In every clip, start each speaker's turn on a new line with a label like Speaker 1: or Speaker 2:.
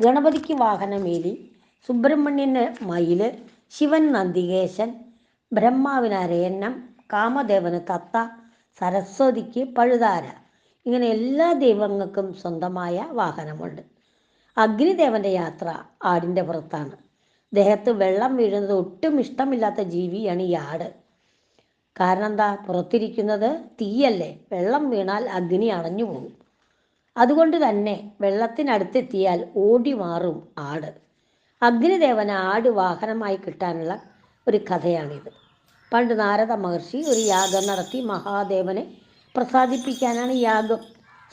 Speaker 1: ഗണപതിക്ക് വാഹനമേലി സുബ്രഹ്മണ്യന് മയിൽ ശിവൻ നന്ദികേശൻ ബ്രഹ്മാവിന് അരയന്നം കാമദേവന് തത്ത സരസ്വതിക്ക് പഴുതാര. ഇങ്ങനെ എല്ലാ ദൈവങ്ങൾക്കും സ്വന്തമായ വാഹനമുണ്ട്. അഗ്നിദേവന്റെ യാത്ര ആടിന്റെ പുറത്താണ്. ദേഹത്ത് വെള്ളം വീഴുന്നത് ഒട്ടും ഇഷ്ടമില്ലാത്ത ജീവിയാണ് ഈ ആട്. കാരണം എന്താ? പുറത്തിരിക്കുന്നത് തീയല്ലേ. വെള്ളം വീണാൽ അഗ്നി അണഞ്ഞു പോകും അതുകൊണ്ട് തന്നെ വെള്ളത്തിനടുത്തെത്തിയാൽ ഓടി മാറും ആട്. അഗ്നിദേവൻ ആട് വാഹനമായി കിട്ടാനുള്ള ഒരു കഥയാണിത്. പണ്ട് നാരദ മഹർഷി ഒരു യാഗം നടത്തി മഹാദേവനെ പ്രസാദിപ്പിക്കാനാണ് യാഗം.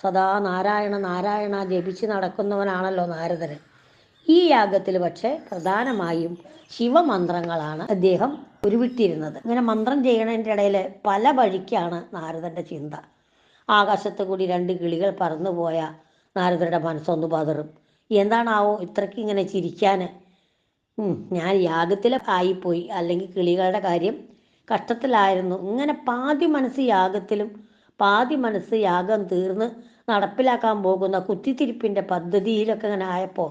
Speaker 1: സദാ നാരായണ നാരായണ ജപിച്ച് നടക്കുന്നവനാണല്ലോ നാരദന്. ഈ യാഗത്തിൽ പക്ഷേ പ്രധാനമായും ശിവമന്ത്രങ്ങളാണ് അദ്ദേഹം ഉരുവിട്ടിരുന്നത്. ഇങ്ങനെ മന്ത്രം ചെയ്യണതിന്റെ ഇടയിൽ പല വഴിക്കാണ് നാരദന്റെ ചിന്ത. ആകാശത്ത് കൂടി രണ്ട് കിളികൾ പറന്നുപോയ നാരദരുടെ മനസ്സൊന്ന് പതറും. എന്താണാവോ ഇത്രയ്ക്ക് ഇങ്ങനെ ചിരിക്കാൻ ഞാൻ യാഗത്തിലെ ആയിപ്പോയി. അല്ലെങ്കിൽ കിളികളുടെ കാര്യം കഷ്ടത്തിലായിരുന്നു. ഇങ്ങനെ പാതി മനസ്സ് യാഗത്തിലും പാതി മനസ്സ് യാഗം തീർന്ന് നടപ്പിലാക്കാൻ പോകുന്ന കുത്തിത്തിരിപ്പിന്റെ പദ്ധതിയിലൊക്കെ ഇങ്ങനെ ആയപ്പോൾ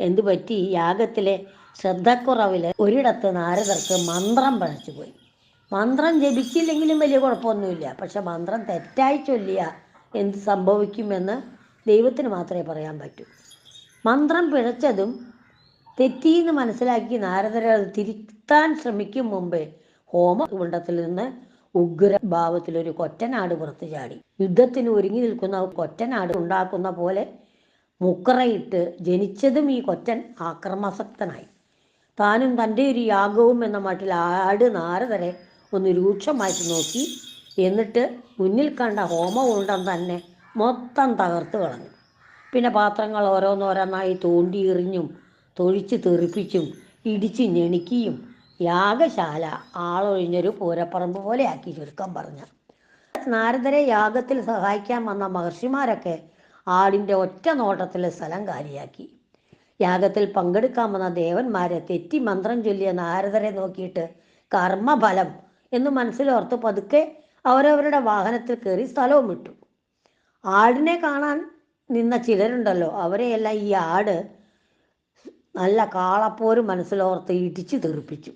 Speaker 1: എന്തു പറ്റി? യാഗത്തിലെ ശ്രദ്ധക്കുറവിൽ ഒരിടത്ത് നാരദർക്ക് മന്ത്രം പഴച്ചു പോയി മന്ത്രം ജപിച്ചില്ലെങ്കിലും വലിയ കുഴപ്പമൊന്നുമില്ല. പക്ഷെ മന്ത്രം തെറ്റായി ചൊല്ലിയ എന്ത് സംഭവിക്കുമെന്ന് ദൈവത്തിന് മാത്രമേ പറയാൻ പറ്റൂ. മന്ത്രം പിഴച്ചതും തെറ്റിയെന്ന് മനസ്സിലാക്കി നാരദരെ അത് തിരുത്താൻ ശ്രമിക്കും മുമ്പേ ഹോമകുണ്ടത്തിൽ നിന്ന് ഉഗ്രഭാവത്തിലൊരു കൊറ്റനാട് പുറത്തു ചാടി. യുദ്ധത്തിന് ഒരുങ്ങി നിൽക്കുന്ന കൊറ്റനാട് ഉണ്ടാക്കുന്ന പോലെ മുക്കറയിട്ട് ജനിച്ചതും ഈ കൊറ്റൻ ആക്രമാസക്തനായി. താനും തന്റെ ഒരു യാഗവും എന്ന മട്ടിൽ ആട് നാരദരെ ഒന്ന് രൂക്ഷമായിട്ട് നോക്കി. എന്നിട്ട് മുന്നിൽ കണ്ട ഹോമകുണ്ടം തന്നെ മൊത്തം തകർത്ത് കളഞ്ഞു. പിന്നെ പാത്രങ്ങൾ ഓരോന്നോരോന്നായി തോണ്ടി എറിഞ്ഞും തൊഴിച്ച് തെറിപ്പിച്ചും ഇടിച്ച് ഞെണിക്കിയും യാഗശാല ആളൊഴിഞ്ഞൊരു പൂരപ്പറമ്പ് പോലെയാക്കി ചുരുക്കം പറഞ്ഞു. നാരദരെ യാഗത്തിൽ സഹായിക്കാൻ വന്ന മഹർഷിമാരൊക്കെ ആടിന്റെ ഒറ്റ നോട്ടത്തിൽ സ്ഥലം കാലിയാക്കി. യാഗത്തിൽ പങ്കെടുക്കാൻ വന്ന ദേവന്മാരെ തെറ്റി മന്ത്രം ചൊല്ലിയ നാരദരെ നോക്കിയിട്ട് കർമ്മഫലം എന്ന് മനസ്സിലോർത്ത് പതുക്കെ അവരവരുടെ വാഹനത്തിൽ കയറി സ്ഥലവും വിട്ടു. ആടിനെ കാണാൻ നിന്ന ചിലരുണ്ടല്ലോ. അവരെയെല്ലാം ഈ ആട് നല്ല കാളപ്പോര് മനസ്സിലോർത്ത് ഇടിച്ചു തെറിപ്പിച്ചു.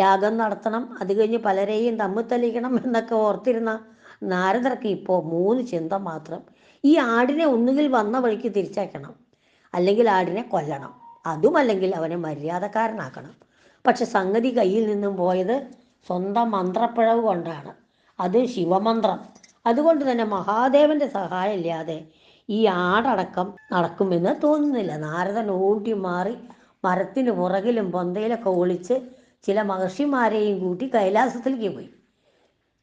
Speaker 1: യാഗം നടത്തണം അത് കഴിഞ്ഞ് പലരെയും തമ്മിൽ തെളിയിക്കണം എന്നൊക്കെ ഓർത്തിരുന്ന നാരദർക്ക് ഇപ്പോൾ മൂന്ന് ചിന്ത മാത്രം. ഈ ആടിനെ ഒന്നുകിൽ വന്ന വഴിക്ക് തിരിച്ചയക്കണം അല്ലെങ്കിൽ ആടിനെ കൊല്ലണം. അതുമല്ലെങ്കിൽ അവനെ മര്യാദക്കാരനാക്കണം. പക്ഷെ സംഗതി കയ്യിൽ നിന്നും പോയത് സ്വന്തം മന്ത്രപ്പിഴവ് കൊണ്ടാണ്. അത് ശിവമന്ത്രം. അതുകൊണ്ട് തന്നെ മഹാദേവന്റെ സഹായം ഇല്ലാതെ ഈ ആടടക്കം നടക്കുമെന്ന് തോന്നുന്നില്ല. നാരദൻ ഓടി മാറി മരത്തിന് പുറകിലും പൊന്തയിലൊക്കെ ഒളിച്ച് ചില മഹർഷിമാരെയും കൂട്ടി കൈലാസത്തിലേക്ക് പോയി.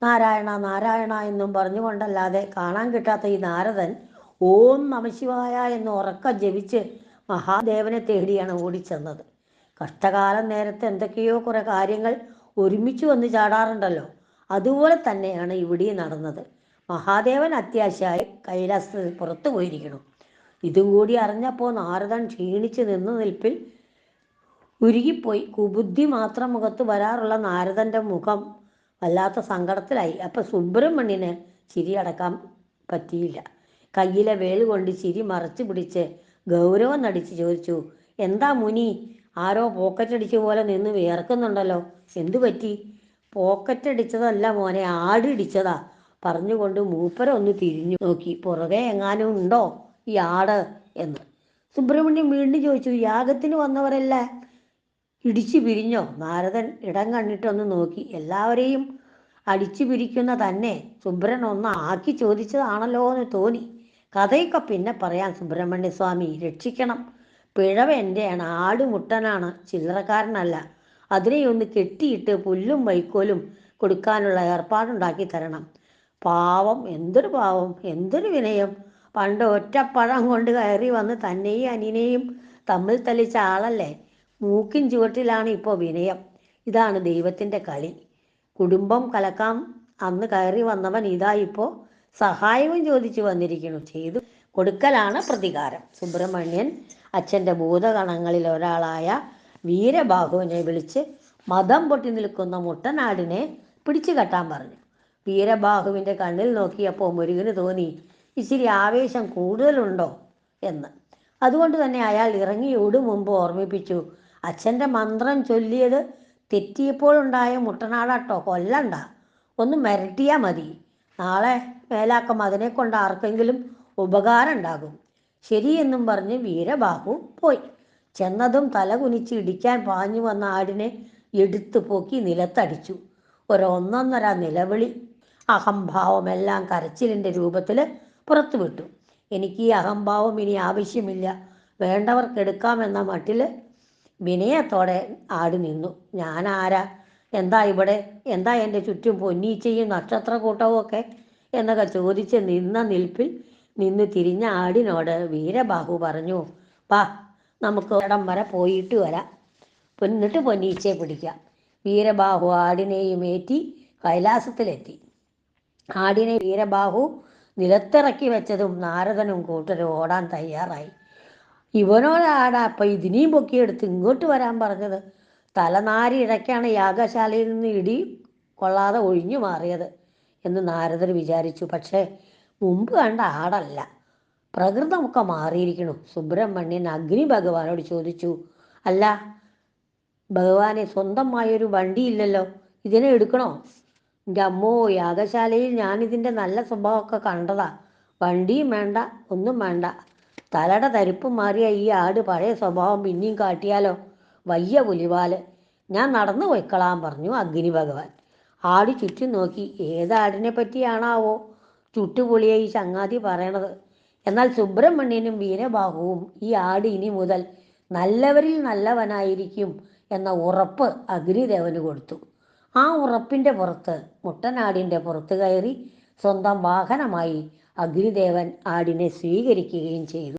Speaker 1: നാരായണ നാരായണ എന്നും പറഞ്ഞുകൊണ്ടല്ലാതെ കാണാൻ കിട്ടാത്ത ഈ നാരദൻ ഓം നമശിവായ എന്ന് ഉറക്കം ജപിച്ച് മഹാദേവനെ തേടിയാണ് ഓടിച്ചെന്നത്. കഷ്ടകാലം നേരത്തെ എന്തൊക്കെയോ കുറെ കാര്യങ്ങൾ ഒരുമിച്ച് വന്ന് ചാടാറുണ്ടല്ലോ. അതുപോലെ തന്നെയാണ് ഇവിടെ നടന്നത്. മഹാദേവൻ അത്യാവശ്യമായി കൈലാസത്തിൽ പുറത്തു പോയിരിക്കണം ഇതും കൂടി അറിഞ്ഞപ്പോൾ നാരദൻ ക്ഷീണിച്ച് നിന്നു നിൽപ്പിൽ ഉരുകിപ്പോയി. കുബുദ്ധി മാത്രം മുഖത്ത് വരാറുള്ള നാരദന്റെ മുഖം വല്ലാത്ത സങ്കടത്തിലായി. അപ്പൊ സുബ്രഹ്മണ്യന് ചിരി അടക്കാൻ പറ്റിയില്ല. കയ്യിലെ വേൽ കൊണ്ട് ചിരി മറച്ചു പിടിച്ച് ഗൗരവം നടിച്ച് ചോദിച്ചു എന്താ മുനി? ആരോ പോക്കറ്റ് അടിച്ച പോലെ നിന്ന് വിയർക്കുന്നുണ്ടല്ലോ. എന്തു പറ്റി? പോക്കറ്റ് അടിച്ചതല്ല മോനെ ആട് ഇടിച്ചതാ. പറഞ്ഞുകൊണ്ട് മൂപ്പര ഒന്ന് തിരിഞ്ഞു നോക്കി. പുറകെ എങ്ങാനും ഉണ്ടോ ഈ ആട് എന്ന്. സുബ്രഹ്മണ്യം വീണ്ടും ചോദിച്ചു യാഗത്തിന് വന്നവരല്ലേ? ഇടിച്ചു പിരിഞ്ഞോ? നാരദൻ ഇടം കണ്ടിട്ടൊന്ന് നോക്കി. എല്ലാവരെയും അടിച്ചു പിരിക്കുന്ന തന്നെ സുബ്രൻ ഒന്ന് ആക്കി ചോദിച്ചതാണല്ലോ എന്ന് തോന്നി. കഥയൊക്കെ പിന്നെ പറയാം സുബ്രഹ്മണ്യ സ്വാമി രക്ഷിക്കണം. പിഴവ് എന്റെയാണ് ആടുമുട്ടനാണ്. ചില്ലറക്കാരനല്ല. അതിനെ ഒന്ന് കെട്ടിയിട്ട് പുല്ലും വൈക്കോലും കൊടുക്കാനുള്ള ഏർപ്പാടുണ്ടാക്കി തരണം. പാവം എന്തൊരു പാവം എന്തൊരു വിനയം. പണ്ട് ഒറ്റപ്പഴം കൊണ്ട് കയറി വന്ന് തന്നെയും അനിനെയും തമ്മിൽ തല്ലിച്ച ആളല്ലേ? മൂക്കിൻ ചുവട്ടിലാണ് ഇപ്പോൾ വിനയം. ഇതാണ് ദൈവത്തിന്റെ കളി. കുടുംബം കലക്കാം. അന്ന് കയറി വന്നവൻ ഇതാ ഇപ്പോൾ സഹായവും ചോദിച്ചു വന്നിരിക്കുന്നു. ചെയ്തു കൊടുക്കലാണ് പ്രതികാരം. സുബ്രഹ്മണ്യൻ അച്ഛന്റെ ഭൂതഗണങ്ങളിൽ ഒരാളായ വീരബാഹുവിനെ വിളിച്ച് മതം പൊട്ടി നിൽക്കുന്ന മുട്ടനാടിനെ പിടിച്ചു കെട്ടാൻ പറഞ്ഞു. വീരബാഹുവിന്റെ കണ്ണിൽ നോക്കിയപ്പോൾ മുരുകന് തോന്നി ഇച്ചിരി ആവേശം കൂടുതലുണ്ടോ? എന്ന്. അതുകൊണ്ട് തന്നെ അയാൾ ഇറങ്ങിയോട് മുമ്പ് ഓർമ്മിപ്പിച്ചു അച്ഛന്റെ മന്ത്രം ചൊല്ലിയത് തെറ്റിയപ്പോഴുണ്ടായ മുട്ടനാടാട്ടോ കൊല്ലണ്ട. ഒന്ന് മിരട്ടിയാൽ മതി. നാളെ മേലാക്കം അതിനെ കൊണ്ട് ആർക്കെങ്കിലും ഉപകാരം ഉണ്ടാകും. ശരിയെന്നും പറഞ്ഞ് വീരബാഹു പോയി. ചെന്നതും തല കുനിച്ച് ഇടിക്കാൻ പാഞ്ഞു വന്ന ആടിനെ എടുത്തു പൊക്കി നിലത്തടിച്ചു. ഒരൊന്നൊന്നര നിലവിളി. അഹംഭാവമെല്ലാം കരച്ചിലിന്റെ രൂപത്തിൽ പുറത്തുവിട്ടു എനിക്ക് ഈ അഹംഭാവം ഇനി ആവശ്യമില്ല. വേണ്ടവർക്കെടുക്കാമെന്ന മട്ടിൽ വിനയത്തോടെ ആട് നിന്നു. ഞാൻ ആരാ എന്താ ഇവിടെ? എന്താ എന്റെ ചുറ്റും പൊന്നീച്ചയും നക്ഷത്രക്കൂട്ടവും ഒക്കെ എന്നൊക്കെ ചോദിച്ച് നിന്ന നിൽപ്പിൽ നിന്ന് തിരിഞ്ഞ ആടിനോട് വീരബാഹു പറഞ്ഞു പാ നമുക്ക് ഇടം വരെ പോയിട്ട് വരാം. പൊന്നിട്ട് പൊന്നീച്ചയെ പിടിക്കാം. വീരബാഹു ആടിനെയും ഏറ്റി കൈലാസത്തിലെത്തി. ആടിനെ വീരബാഹു നിലത്തിറക്കി വെച്ചതും നാരദനും കൂട്ടരും ഓടാൻ തയ്യാറായി. ഇവനോടാടാ അപ്പം ഇതിനെയും പൊക്കിയെടുത്ത് ഇങ്ങോട്ട് വരാൻ പറഞ്ഞത്. തലനാരി ഇടയ്ക്കാണ് യാഗശാലയിൽ നിന്ന് ഇടി കൊള്ളാതെ ഒഴിഞ്ഞു മാറിയത് എന്ന് നാരദർ വിചാരിച്ചു. പക്ഷേ മുമ്പ് കണ്ട ആടല്ല. പ്രകൃതമൊക്കെ മാറിയിരിക്കണു. സുബ്രഹ്മണ്യൻ അഗ്നി ഭഗവാനോട് ചോദിച്ചു അല്ല ഭഗവാനെ സ്വന്തമായൊരു വണ്ടിയില്ലല്ലോ ഇതിനെ എടുക്കണോ? എന്റെ അമ്മോ യാഗശാലയിൽ ഞാൻ ഞാനിതിന്റെ നല്ല സ്വഭാവമൊക്കെ കണ്ടതാ. വണ്ടിയും വേണ്ട ഒന്നും വേണ്ട. തലയുടെ തരിപ്പ് മാറിയ ഈ ആട് പഴയ സ്വഭാവം പിന്നെയും കാട്ടിയാലോ? വയ്യ പുലിവാൽ. ഞാൻ നടന്നു പോയിക്കളാൻ പറഞ്ഞു അഗ്നി ഭഗവാൻ. ആട് ചുറ്റും നോക്കി ഏതാടിനെ പറ്റിയാണാവോ? ചുട്ടുപൊളിയായി ചങ്ങാതി പറയണത്. എന്നാൽ സുബ്രഹ്മണ്യനും വീരബാഹുവും ഈ ആട് ഇനി മുതൽ നല്ലവരിൽ നല്ലവനായിരിക്കും എന്ന ഉറപ്പ് അഗ്നിദേവന് കൊടുത്തു. ആ ഉറപ്പിന്റെ പുറത്ത് മുട്ടനാടിന്റെ പുറത്ത് കയറി സ്വന്തം വാഹനമായി അഗ്നിദേവൻ ആടിനെ സ്വീകരിക്കുകയും ചെയ്തു.